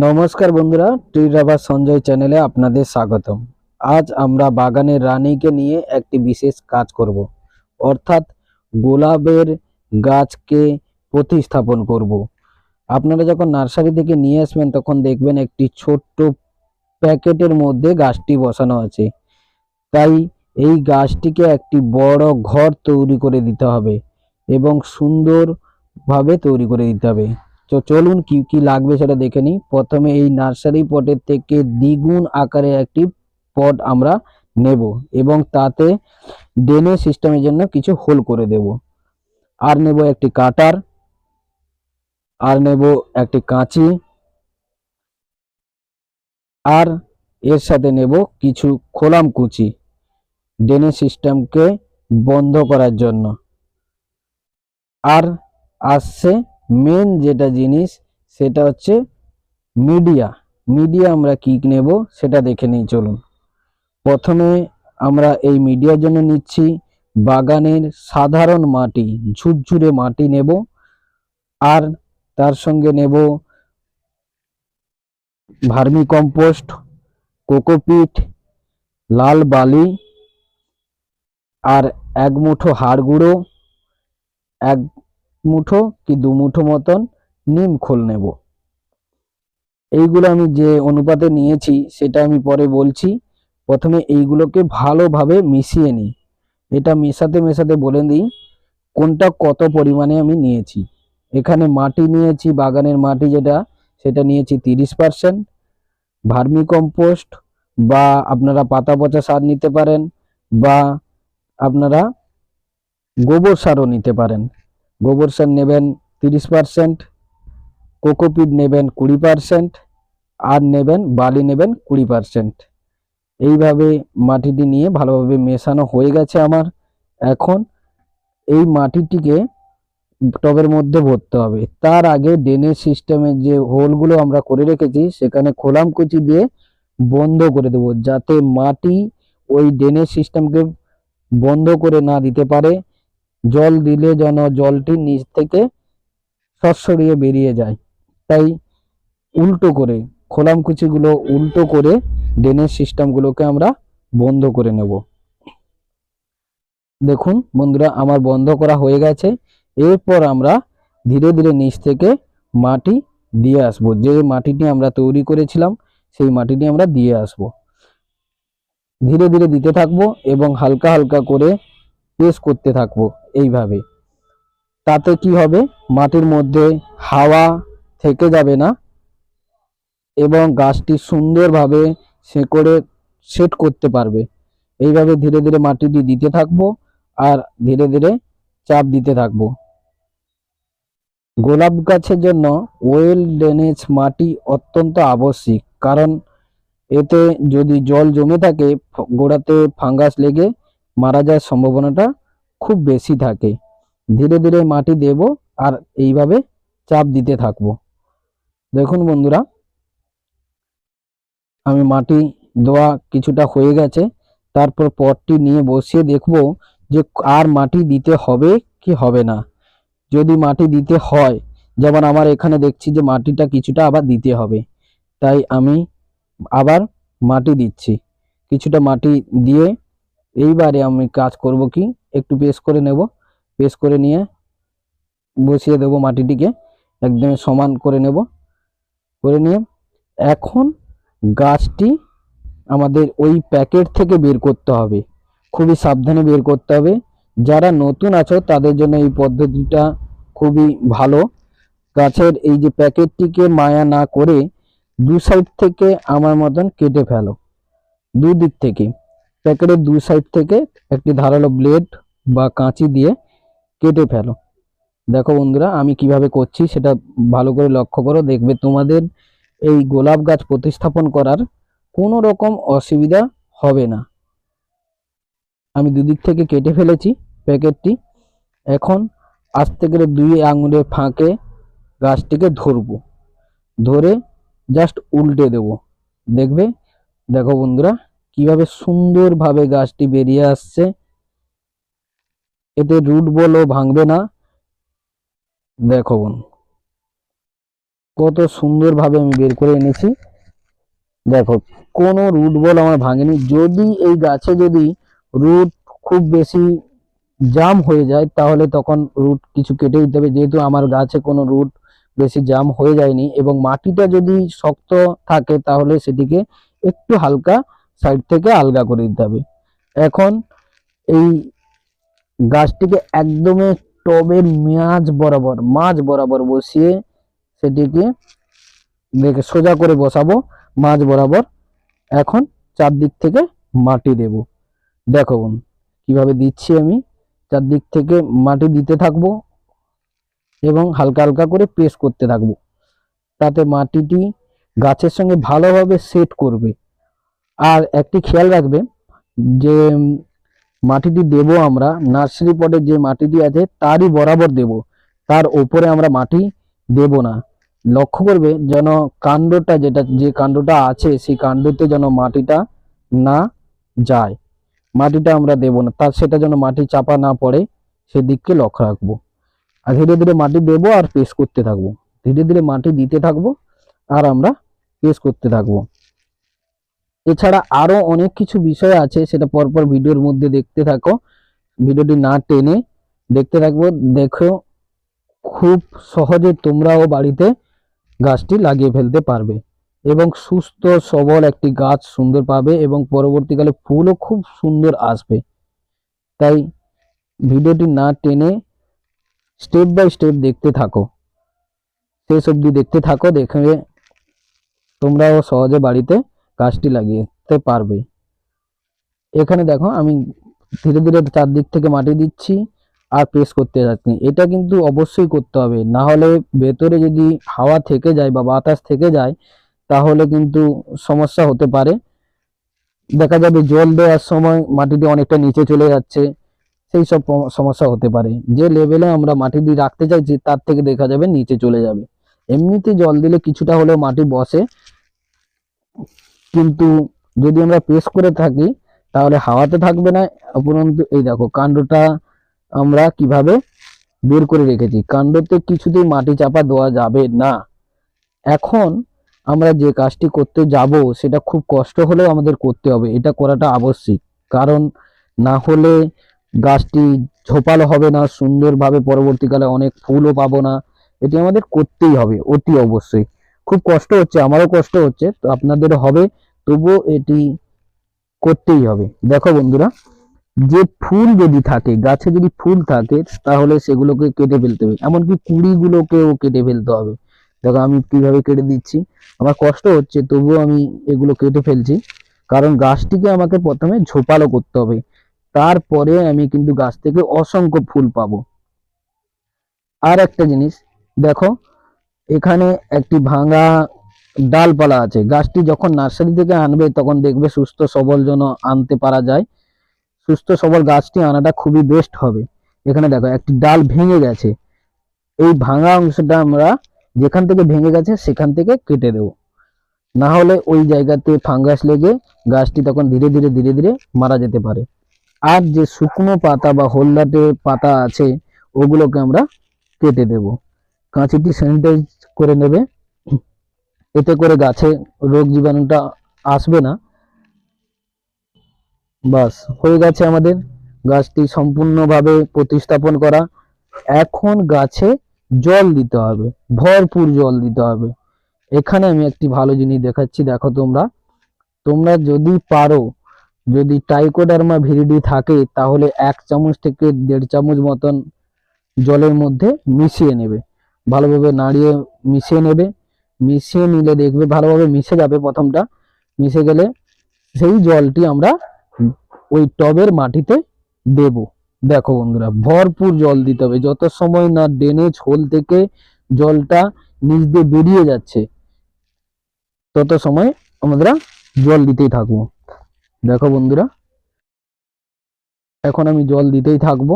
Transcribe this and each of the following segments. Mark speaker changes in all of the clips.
Speaker 1: নমস্কার বন্ধুরা tree rubber Sanjay চ্যানেলে আপনাদের স্বাগতম। আজ আমরা বাগানের রানীকে নিয়ে একটি বিশেষ কাজ করব, অর্থাৎ গোলাপের গাছকে প্রতিস্থাপন করব। আপনারা যখন নার্সারি থেকে নিয়ে আসবেন, তখন দেখবেন একটি ছোট্ট প্যাকেটের মধ্যে গাছটি বসানো আছে। তাই এই গাছটিকে একটি বড় ঘর তৈরি করে দিতে হবে এবং সুন্দরভাবে তৈরি করে দিতে হবে। তো চলুন কি কি লাগবে সেটা দেখে নিই। প্রথমে এই নার্সারি পটের থেকে দ্বিগুণ আকারে একটি পট আমরা নেব এবং তাতে ড্রেনেজ সিস্টেমের জন্য কিছু হোল করে দেব। আর নেব একটি কাটার, আর নেব একটি কাঁচি, আর এর সাথে নেব কিছু খোলাম কুচি ড্রেনেজ সিস্টেমকে বন্ধ করার জন্য। আর আসছে মেন যেটা জিনিস, সেটা হচ্ছে মিডিয়া মিডিয়া আমরা কি নেব, সেটা দেখে নিই, চলুন। প্রথমে আমরা এই মিডিয়ার জন্য নিচ্ছি বাগানের সাধারণ মাটি, ঝুরঝুরে মাটি নেব। আর তার সঙ্গে নেব ভার্মি কম্পোস্ট কোকোপিট, লাল বালি, আর এক মুঠো হাড় গুঁড়ো, এক মুঠো কি দু মুঠো মতন নিম খোল নেব। এইগুলো আমি যে অনুপাতে নিয়েছি সেটা আমি পরে বলছি। প্রথমে এইগুলোকে ভালোভাবে মিশিয়ে নিই। এটা মেশাতে মেশাতে বলে দিই, কোনটা কত পরিমাণে আমি নিয়েছি। এখানে মাটি নিয়েছি, বাগানের মাটি যেটা, সেটা নিয়েছি তিরিশ পার্সেন্ট ভার্মি কম্পোস্ট বা আপনারা পাতা পচা সার নিতে পারেন বা আপনারা গোবর সারও নিতে পারেন। গোবর সার নেবেন তিরিশ পার্সেন্ট কোকোপিট নেবেন কুড়ি পার্সেন্ট আর নেবেন, বালি নেবেন কুড়ি পার্সেন্ট এইভাবে মাটিটি নিয়ে ভালোভাবে মেশানো হয়ে গেছে আমার। এখন এই মাটিটিকে টবের মধ্যে ভরতে হবে। তার আগে ড্রেনেজ সিস্টেমের যে হোলগুলো আমরা করে রেখেছি, সেখানে খোলাম কুচি দিয়ে বন্ধ করে দেবো, যাতে মাটি ওই ড্রেনেজ সিস্টেমকে বন্ধ করে না দিতে পারে। জল দিলে যেন জলটি নিচ থেকে সরসরিয়ে বেরিয়ে যায়। তাই উল্টো করে খোলাম কুচিগুলো উল্টো করে ড্রেনের সিস্টেমগুলোকে আমরা বন্ধ করে নেব। দেখুন বন্ধুরা, আমার বন্ধ করা হয়ে গেছে। এরপর আমরা ধীরে ধীরে নিচ থেকে মাটি দিয়ে আসব। যে মাটিটি আমরা তৈরি করেছিলাম, সেই মাটিটি আমরা দিয়ে আসব। ধীরে ধীরে দিতে থাকব এবং হালকা হালকা করে প্রেস করতে থাকব এইভাবে। তাতে কি হবে? মাটির মধ্যে হাওয়া থেকে যাবে না এবং গাছটি সুন্দরভাবে শেকড়ে সেট করতে পারবে। এইভাবে ধীরে ধীরে মাটিটি দিতে থাকব আর ধীরে ধীরে চাপ দিতে থাকব। গোলাপ গাছের জন্য ওয়েল ড্রেনেজ মাটি অত্যন্ত আবশ্যিক, কারণ এতে যদি জল জমে থাকে গোড়াতে ফাঙ্গাস লেগে মারা যাওয়ার সম্ভাবনাটা খুব বেশি থাকে। ধীরে ধীরে মাটি দেব আর এইভাবে চাপ দিতে থাকব। দেখুন বন্ধুরা, আমি মাটি দেওয়া কিছুটা হয়ে গেছে। তারপর পটটি নিয়ে বসিয়ে দেখব যে আর মাটি দিতে হবে কি হবে না। যদি মাটি দিতে হয়, যেমন আমার এখানে দেখছি যে মাটিটা কিছুটা আবার দিতে হবে। তাই আমি আবার মাটি দিচ্ছি। কিছুটা মাটি দিয়ে এইবারে আমি কাজ করব কি? একটু পেস্ট করে নেব। পেস্ট করে নিয়ে বসিয়ে দেব মাটিটিকে। একদম সমান করে নেব। করে নিয়ে এখন গাছটি আমাদের ওই প্যাকেট থেকে বের করতে হবে। খুবই সাবধানে বের করতে হবে। যারা নতুন আছো, তাদের জন্য এই পদ্ধতিটা খুবই ভালো। গাছের এই যে প্যাকেটটিকে মায়া না করে দু সাইড থেকে আমার মতন কেটে ফেলো। দুদিক থেকে। প্যাকেটের দু সাইড থেকে একটি ধারালো ব্লেড বা কাঁচি দিয়ে কেটে ফেলো। দেখো বন্ধুরা, আমি কীভাবে করছি সেটা ভালো করে লক্ষ্য করো। দেখবে তোমাদের এই গোলাপ গাছ প্রতিস্থাপন করার কোনো রকম অসুবিধা হবে না। আমি দুদিক থেকে কেটে ফেলেছি প্যাকেটটি। এখন আস্তে করে দুই আঙুলের ফাঁকে গাছটিকে ধরবো। ধরে জাস্ট উল্টে দেব। দেখবে? দেখো বন্ধুরা কীভাবে সুন্দরভাবে গাছটি বেরিয়ে আসছে। এতে রুট বলও ভাঙবে না। দেখো বোন, কত সুন্দরভাবে আমি বের করে এনেছি। দেখো, কোনো রুট বল আমার ভাঙেনি। যদি এই গাছে যদি রুট খুব বেশি জাম হয়ে যায়, তাহলে তখন রুট কিছু কেটে দিতে হবে। যেহেতু আমার গাছে কোনো রুট বেশি জাম হয়ে যায়নি এবং মাটিটা যদি শক্ত থাকে, তাহলে সেটিকে একটু হালকা সাইড থেকে আলগা করে দিতে হবে। এখন এই গাছটিকে একদমই টবের মাঝ বরাবর মাঝ বরাবর বসিয়ে সেটিকে দেখে সোজা করে বসাবো, মাঝ বরাবর। এখন চারদিক থেকে মাটি দেব। দেখো বোন কীভাবে দিচ্ছি আমি? চারদিক থেকে মাটি দিতে থাকব এবং হালকা হালকা করে প্রেস করতে থাকব। তাতে মাটিটি গাছের সঙ্গে ভালোভাবে সেট করবে। আর একটি খেয়াল রাখবে যে মাটিটি দেব আমরা, নার্সারি পটে যে মাটিটি আছে তারই বরাবর দেব। তার উপরে আমরা মাটি দেব না। লক্ষ্য করবে যেন কাণ্ডটা যেটা, যে কাণ্ডটা আছে সেই কাণ্ডতে যেন মাটিটা না যায়। মাটিটা আমরা দেব না। তার সেটা যেন মাটি চাপা না পড়ে, সেদিককে লক্ষ্য রাখব। আর ধীরে ধীরে মাটি দেবো আর পেস করতে থাকব। ধীরে ধীরে মাটি দিতে থাকব আর আমরা পেস করতে থাকব। এছাড়া আরও অনেক কিছু বিষয় আছে, সেটা পরপর ভিডিওর মধ্যে দেখতে থাকো। ভিডিওটি না টেনে দেখতে থাকব। দেখো, খুব সহজে তোমরাও বাড়িতে গাছটি লাগিয়ে ফেলতে পারবে এবং সুস্থ, সবল একটি গাছ সুন্দর পাবে এবং পরবর্তীকালে ফুলও খুব সুন্দর আসবে। তাই ভিডিওটি না টেনে স্টেপ বাই স্টেপ দেখতে থাকো। শেষ অবধি দেখতে থাকো, দেখে তোমরাও সহজে বাড়িতে গাছটি লাগিয়েতে পারবে। এখানে দেখো, আমি ধীরে ধীরে চারদিক থেকে মাটি দিচ্ছি আর প্রেস করতে যাচ্ছি। এটা কিন্তু অবশ্যই করতে হবে। না হলে ভেতরে যদি হাওয়া থেকে যায় বা বাতাস থেকে যায়, তাহলে কিন্তু সমস্যা হতে পারে। দেখা যাবে জল দেওয়ার সময় মাটিটি অনেকটা নিচে চলে যাচ্ছে, সেই সব সমস্যা হতে পারে। যে লেভেলে আমরা মাটি দিয়ে রাখতে চাইছি, তার থেকে দেখা যাবে নিচে চলে যাবে। এমনিতে জল দিলে কিছুটা হলেও মাটি বসে। কিন্তু যদি আমরা প্রেস করে থাকি, তাহলে হাওয়াতে থাকবে না। উপরন্তু এই দেখো, কাণ্ডটা আমরা কীভাবে বের করে রেখেছি? কাণ্ডতে কিছুতেই মাটি চাপা দেওয়া যাবে না। এখন আমরা যে কাজটি করতে যাব, সেটা খুব কষ্ট হলেও আমাদের করতে হবে। এটা করাটা আবশ্যিক। কারণ না হলে গাছটি ঝোপালো হবে না, সুন্দরভাবে পরবর্তীকালে অনেক ফুলও পাবো না। এটি আমাদের করতেই হবে, অতি অবশ্যই। খুব কষ্ট হচ্ছে, আমারও কষ্ট হচ্ছে, তো আপনাদেরও হবে, তবুও এটি করতেই হবে। দেখো বন্ধুরা, যে ফুল যদি থাকে, গাছে যদি ফুল থাকে, তাহলে সেগুলোকে কেটে ফেলতে হবে। এমনকি কুড়িগুলোকেও কেটে ফেলতে হবে। দেখো, আমি কীভাবে কেটে দিচ্ছি, আমার কষ্ট হচ্ছে, তবুও আমি এগুলো কেটে ফেলছি। কারণ গাছটিকে আমাকে প্রথমে ঝোপালো করতে হবে। তারপরে আমি কিন্তু গাছ থেকে অসংখ্য ফুল পাবো। আর একটা জিনিস, দেখো এখানে একটি ভাঙা ডালপালা আছে। গাছটি যখন নার্সারি থেকে আনবে, তখন দেখবে সুস্থ সবল যেন আনতে পারা যায়। সুস্থ সবল গাছটি আনাটা খুবই বেস্ট হবে। এখানে দেখো, একটি ডাল ভেঙে গেছে। এই ভাঙা অংশটা আমরা যেখান থেকে ভেঙে গেছে, সেখান থেকে কেটে দেব। না হলে ওই জায়গাতে ফাঙ্গাস লেগে গাছটি তখন ধীরে ধীরে ধীরে ধীরে মারা যেতে পারে। আর যে শুকনো পাতা বা হলদাটে পাতা আছে, ওগুলোকে আমরা কেটে দেব। কাঁচিটি স্যানিটাইজ করে নেবে। এতে করে গাছে রোগ জীবাণুটা আসবে না। বাস, হয়ে গেছে আমাদের গাছটি সম্পূর্ণভাবে প্রতিস্থাপন করা। এখন গাছে জল দিতে হবে, ভরপুর জল দিতে হবে। এখানে আমি একটি ভালো জিনিস দেখাচ্ছি, দেখো তোমরা। তোমরা যদি পারো, যদি টাইকোডার্মা ভিরিডি থাকে, তাহলে এক চামচ থেকে দেড় চামচ মতন জলের মধ্যে মিশিয়ে নেবে। ভালোভাবে নাড়িয়ে মিশিয়ে নেবে। মিশিয়ে নিলে দেখবে ভালোভাবে মিশে যাবে প্রথমটা। মিশে গেলে সেই জলটি আমরা ওই টবের মাটিতে দেব। দেখো বন্ধুরা, ভরপুর জল দিতে হবে। যত সময় না ড্রেনেজ হোল থেকে জলটা নিচ দিয়ে বেরিয়ে যাচ্ছে, তত সময় আমরা জল দিতেই থাকব। দেখো বন্ধুরা, এখন আমি জল দিতেই থাকব।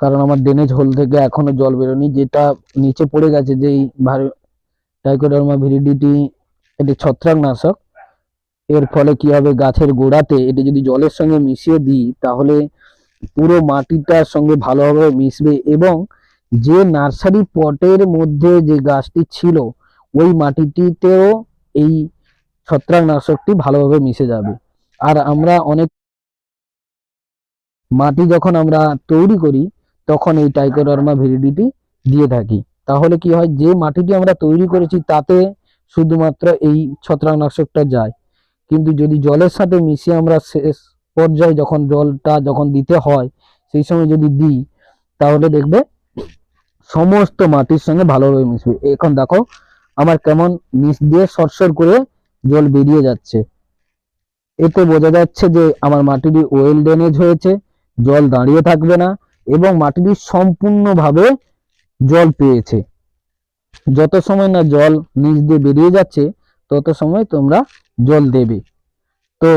Speaker 1: কারণ আমার ড্রেনেজ হোল থেকে এখনও জল বেরোনি যেটা নিচে পড়ে গেছে যেই টাইকোডার্মা ভিরিডিটি এটি ছত্রাকনাশক। এর ফলে কি হবে? গাছের গোড়াতে এটি যদি জলের সঙ্গে মিশিয়ে দিই, তাহলে পুরো মাটিটার সঙ্গে ভালোভাবে মিশবে এবং যে নার্সারি পটের মধ্যে যে গাছটি ছিল, ওই মাটিটিতেও এই ছত্রাকনাশকটি ভালোভাবে মিশে যাবে। আর আমরা অনেক মাটি যখন আমরা তৈরি করি তখন এই টাইকোডার্মা ভিরিডিটি দিয়ে থাকি। তাহলে কি হয়? যে মাটিটি আমরা তৈরি করেছি তাতে শুধুমাত্র এই ছত্রাকনাশকটা যায়। কিন্তু যদি জলের সাথে মিশিয়ে আমরা শেষ পর্যায়ে যখন জলটা যখন দিতে হয়, সেই সময় যদি দিই, তাহলে দেখবে সমস্ত মাটির সঙ্গে ভালোভাবে মিশবে। এখন দেখো, আমার কেমন মিশ দিয়ে সরসর করে জল বেরিয়ে যাচ্ছে। এতে বোঝা যাচ্ছে যে আমার মাটিটি ওয়েল ড্রেনেজ হয়েছে, জল দাঁড়িয়ে থাকবে না। এবং মাটিটি সম্পূর্ণভাবে জল পেয়েছে। যত সময় না জল নিচ দিয়ে বেরিয়ে যাচ্ছে, তত সময় তোমরা জল দেবে। তো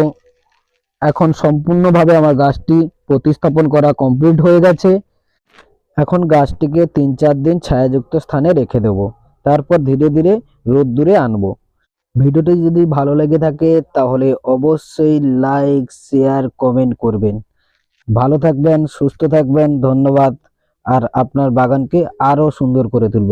Speaker 1: এখন সম্পূর্ণভাবে আমার গাছটি প্রতিস্থাপন করা কমপ্লিট হয়ে গেছে। এখন গাছটিকে তিন চার দিন ছায়াযুক্ত স্থানে রেখে দেব। তারপর ধীরে ধীরে রোদ্দুরে আনব। ভিডিওটি যদি ভালো লেগে থাকে, তাহলে অবশ্যই লাইক শেয়ার কমেন্ট করবেন। ভালো থাকবেন সুস্থ থাকবেন ধন্যবাদ। আর আপনার বাগানকে আরও সুন্দর করে তুলবেন।